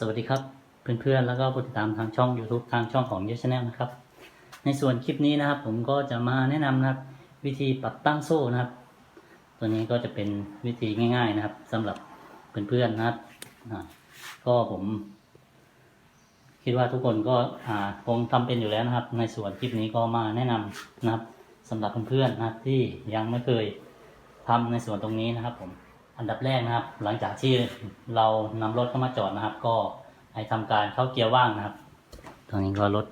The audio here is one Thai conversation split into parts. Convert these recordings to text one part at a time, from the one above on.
สวัสดีครับเพื่อนๆแล้วก็ผู้ติดตามทางช่อง YouTube ทางช่องของ y ย Channel นะครับ ในส่วนคลิปนี้นะครับ ผมก็จะมาแนะนำนะครับ วิธีปรับตั้งโซ่นะครับ ตัวนี้ก็จะเป็นวิธีง่าย ๆนะครับสำหรับเพื่อนๆนะครับก็ผม คิดว่าทุกคนก็คงทำเป็นอยู่แล้วนะครับ ในส่วนคลิปนี้ก็มาแนะนำนะครับสำหรับเพื่อนๆนะครับที่ยังไม่เคยทำในส่วนตรงนี้นะครับผม อันดับแรกนะครับ หลังจากที่เรานำรถเข้ามาจอดนะครับ ก็ให้ทำการเข้าเกียร์ว่างนะครับ ตอนนี้ก็รถ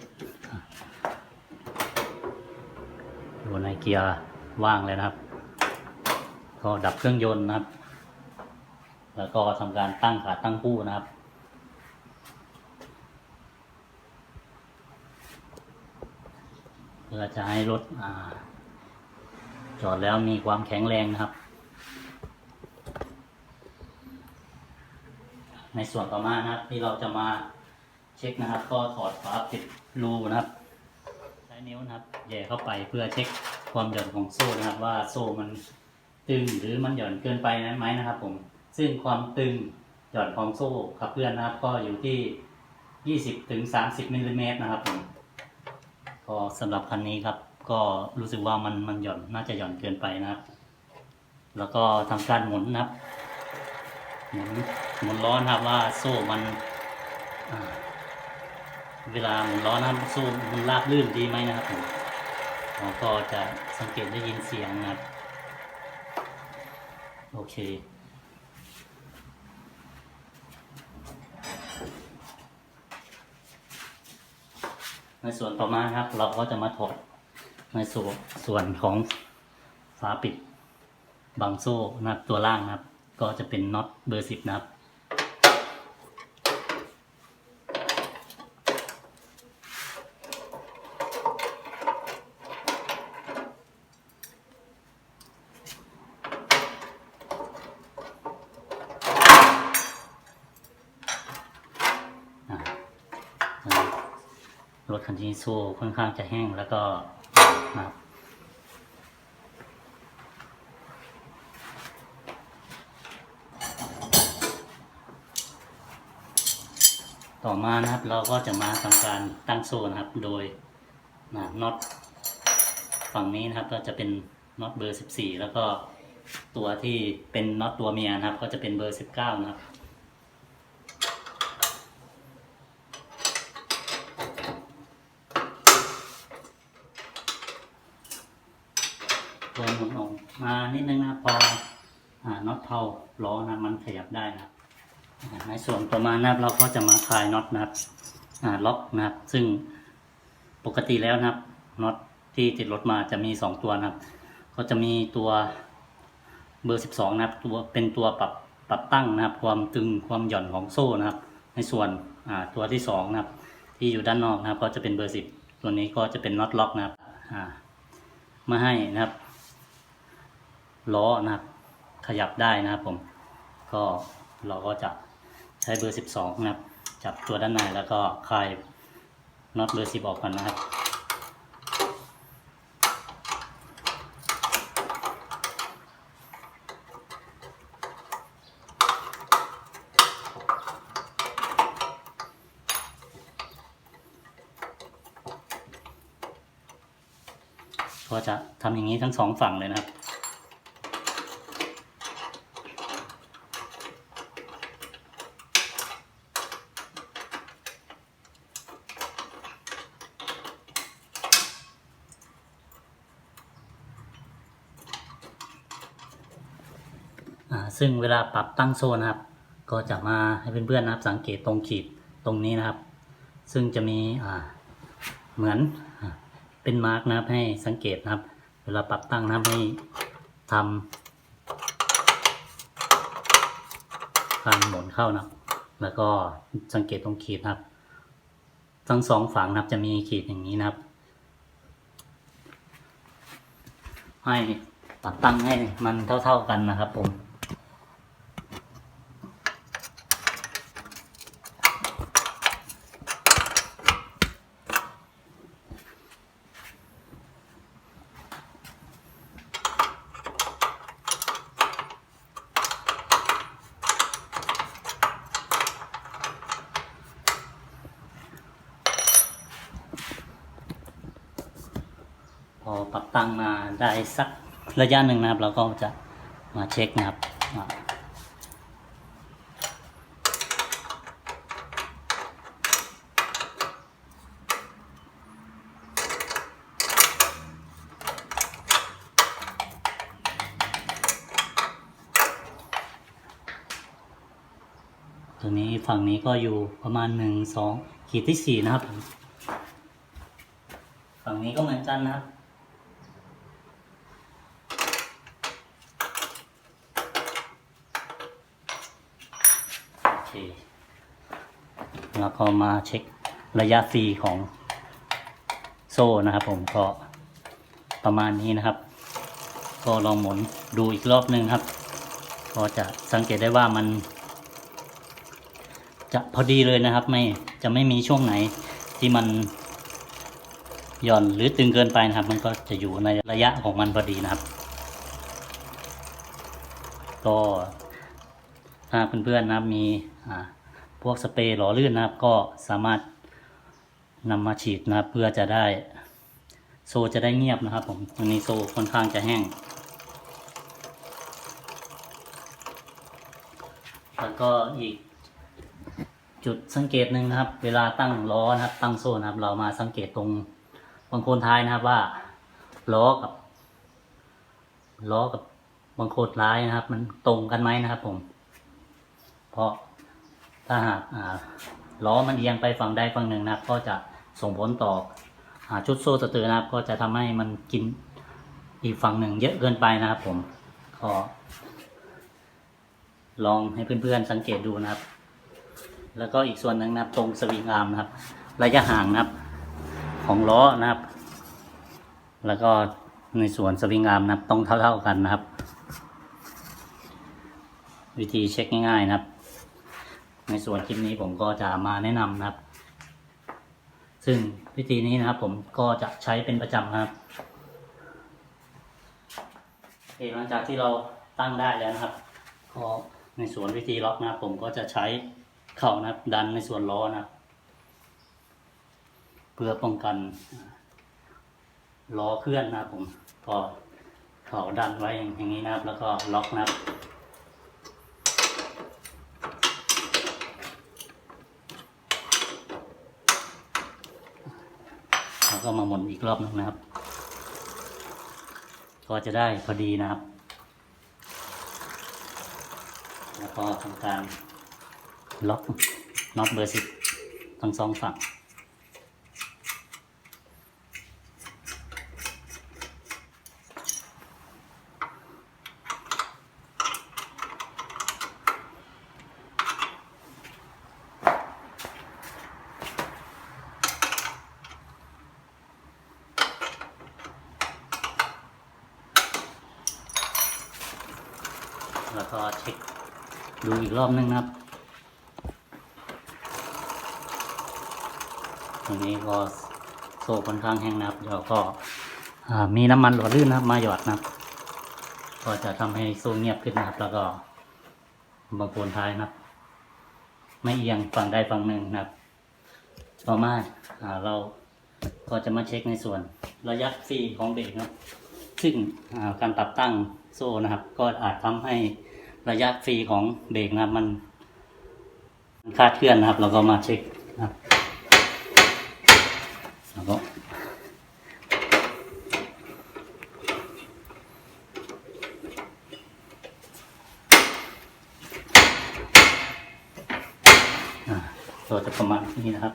อยู่ในเกียร์ว่างเลยนะครับ ก็ดับเครื่องยนต์นะครับ แล้วก็ทำการตั้งขาตั้งคู่นะครับเพื่อจะให้รถอจอดแล้วมีความแข็งแรงนะครับ ในส่วนต่อมานะครับที่เราจะมาเช็คนะครับ ก็ถอดฝาปิดรูนะครับ ใช้นิ้วนะครับแย่เข้าไปเพื่อเช็คความหย่อนของโซ่นะครับ ว่าโซ่มันตึงหรือมันหย่อนเกินไปนั้นไหมนะครับ ผมซึ่งความตึงหย่อนของโซ่ขับเคลื่อนนะครับ ก็อยู่ที่ 20ถึง30มิลลิเมตรนะครับผมก็สำหรับคันนี้ครับ ก็รู้สึกว่ามันมันหย่อนน่าจะหย่อนเกินไปนะครับ แล้วก็ทำการหมุนนะครับหมุน หมุนล้อนะครับว่าโซ่มันเวลาหมุนล้อนะครับโซ่มันราบลื่นดีไหมนะครับผมก็จะสังเกตได้ยินเสียงนะครับโอเคในส่วนต่อมาครับ เราก็จะมาถอดในส่วนส่วนของฝาปิดบังโซ่นะครับตัวล่างนะครับ ก็จะเป็นน็อตเบอร์สิบนะครับ คันนี้โซ่ค่อนข้างจะแห้งแล้วก็นะครับต่อมานะครับเราก็จะมาทำการตั้งโซ่นะครับโดยนะน็อตฝั่งนี้นะครับก็จะเป็นน็อตเบอร์ 14 แล้วก็ตัวที่เป็นน็อตตัวเมียนะครับ ก็จะเป็นเบอร์ 19 นะครับ ตัวหมุนออกมานิดนึงนะครับพออ่าน็อต เผาล้อนะมันขยับได้นะครับในส่วนต่อมานะครับเราก็จะมาคลายน็อตนะครับล็อกนะครับ ซึ่งปกติแล้วนะครับน็อตที่ติดรถมาจะมีสองตัวนะครับ ก็จะมีตัวเบอร์สิบสองนะครับ ตัวเป็นตัวปรับปรับตั้งนะครับ ความตึงความหย่อนของโซ่นะครับ ในส่วนตัวที่สองนะครับ ที่อยู่ด้านนอกนะครับ ก็จะเป็นเบอร์สิบตัวนี้ก็จะเป็นน็อตล็อกนะครับมาให้นะครับล้อนะครับ ขยับได้นะครับผม ก็เราก็จะใช้เบอร์ 12 นะครับ จับตัวด้านในแล้วก็คลายน็อตเบอร์ 10 ออกก่อนนะครับก็จะทำอย่างนี้ทั้งสองฝั่งเลยนะครับ ซึ่งเวลาปรับตั้งโซ่นะครับ ก็จะมาให้เพื่อนๆนะครับ สังเกตตรงขีดตรงนี้นะครับ ซึ่งจะมีเหมือนเป็นมาร์กนะครับให้สังเกตนะครับ เวลาปรับตั้งนะครับให้ทำการหมุนเข้านะครับ แล้วก็สังเกตตรงขีดนะครับ ทั้งสองฝั่งนะครับจะมีขีดอย่างนี้นะครับ ให้ปรับตั้งให้มันเท่าๆกันนะครับผม อ พอปรับตั้งมาได้สักระยะหนึ่งนะครับ เราก็จะมาเช็คนะครับตัวนี้ฝั่งนี้ก็อยู่ประมาณหนึ่งสองขีดที่สี่นะครับ ฝั่งนี้ก็เหมือนกันนะครับ โอเค แล้วก็มาเช็คระยะฟรีของโซ่นะครับผมก็ประมาณนี้นะครับ ก็ลองหมุนดูอีกรอบหนึ่งครับ ก็จะสังเกตได้ว่ามัน จะพอดีเลยนะครับ ไม่จะไม่มีช่วงไหนที่มันหย่อนหรือตึงเกินไปนะครับ มันก็จะอยู่ในระยะของมันพอดีนะครับ ก็ถ้าเพื่อนๆนะครับมี พวกสเปรย์หล่อลื่นนะครับ ก็สามารถนำมาฉีดนะครับ เพื่อจะได้โซจะได้เงียบนะครับ ผมตรงนี้โซค่อนข้างจะแห้ง แล้วก็อีกจุดสังเกตหนึ่งนะครับ เวลาตั้งล้อนะครับ ตั้งโซ่นะครับ เรามาสังเกตตรงบางโคนท้ายนะครับว่าล้อกับล้อกับบางโคนท้ายนะครับ มันตรงกันไหมนะครับผม เพราะ ถ้าหากล้อมันเอียงไปฝั่งใดฝั่งหนึ่งนะครับ ก็จะส่งผลต่ออชุดโซ่สเตอร์นะครับ ก็จะทำให้มันกินอีกฝั่งหนึ่งเยอะเกินไปนะครับ ผมก็ลองให้เพื่อนๆสังเกตดูนะครับ แล้วก็อีกส่วนหนึ่งนะครับ ตรงสวิงอาร์มนะครับ ระยะห่างนะครับ ของล้อนะครับ แล้วก็ในส่วนสวิงอาร์มนะครับต้องเท่า ๆกันนะครับ วิธีเช็คง่ายๆนะครับ ในส่วนคลิปนี้ผมก็จะมาแนะนำนะครับ ซึ่งวิธีนี้นะครับ ผมก็จะใช้เป็นประจำครับโอเคหลังจากที่เราตั้งได้แล้วนะครับ ก็ในส่วนวิธีล็อกนะครับ ผมก็จะใช้เข่านะครับ ดันในส่วนล้อนะครับ เพื่อป้องกันล้อเคลื่อนนะครับผมพอเข่าดันไว้อย่างนี้นะครับ แล้วก็ล็อกนะครับ แล้วก็มาหมุนอีกรอบหนึงนะครับ ก็จะได้พอดีนะครับ แล้วก็ทำการล็อกน็อตเบอร์สิบทั้งสองฝั่ง แล้วก็เช็คดูอีกรอบนึงนะครับ ตรงนี้ก็โซ่ค่อนข้างแห้งนะครับเดี๋ยวก็มีน้ำมันหล่อลื่นนะครับมาหยอดนะครับ ก็จะทำให้โซ่เงียบขึ้นนะครับ แล้วก็บางคนท้ายนะครับ ไม่เอียงฝั่งใดฝั่งหนึ่งนะครับ ต่อมาอ่าเราก็จะมาเช็คในส่วนระยะฟรีของเบรกนะครับ ซึ่งการปรับตั้งโซ่นะครับ ก็อาจทำให้ระยะฟรีของเบรกนะครับ มันคลาดเคลื่อนนะครับ เราก็มาเช็คนะครับแล้วก็อ่าตัวจะประมาณนี้นะครับ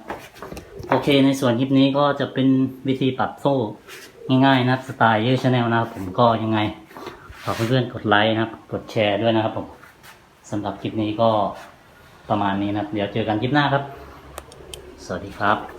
โอเคในส่วนคลิปนี้ก็จะเป็นวิธีปรับโซ่ ง่ายๆนะครับสไตล์เยอร์ชาแนลนะครับผมก็ยังไงขอเพื่อนๆกดไลค์นะครับ กดแชร์ด้วยนะครับผมสำหรับคลิปนี้ก็ประมาณนี้นะครับ เดี๋ยวเจอกันคลิปหน้าครับ สวัสดีครับ